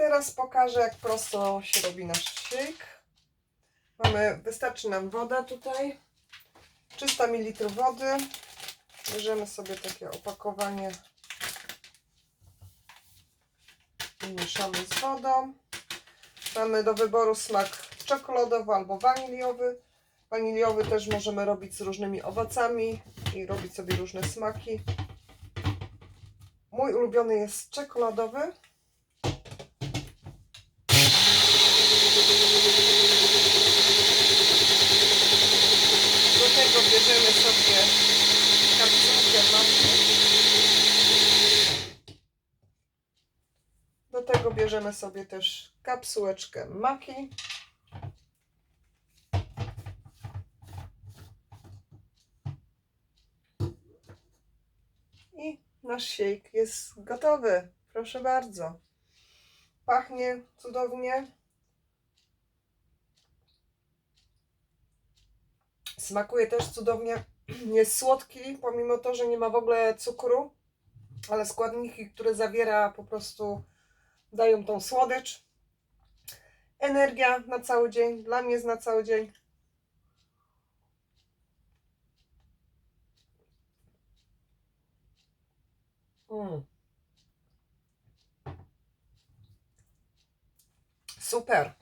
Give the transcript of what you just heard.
teraz pokażę, jak prosto się robi nasz shake. Mamy, wystarczy nam woda tutaj. 300 ml wody. Bierzemy sobie takie opakowanie i mieszamy z wodą. Mamy do wyboru smak czekoladowy albo waniliowy. Waniliowy też możemy robić z różnymi owocami i robić sobie różne smaki. Mój ulubiony jest czekoladowy. Do tego bierzemy sobie kapsułkę maki. Do tego bierzemy sobie też kapsułeczkę maki. I nasz shake jest gotowy. Proszę bardzo. Pachnie cudownie. Smakuje też cudownie. Jest słodki, pomimo to, że nie ma w ogóle cukru, ale składniki, które zawiera, po prostu dają tą słodycz. Energia na cały dzień. Dla mnie jest na cały dzień. Mm. Super.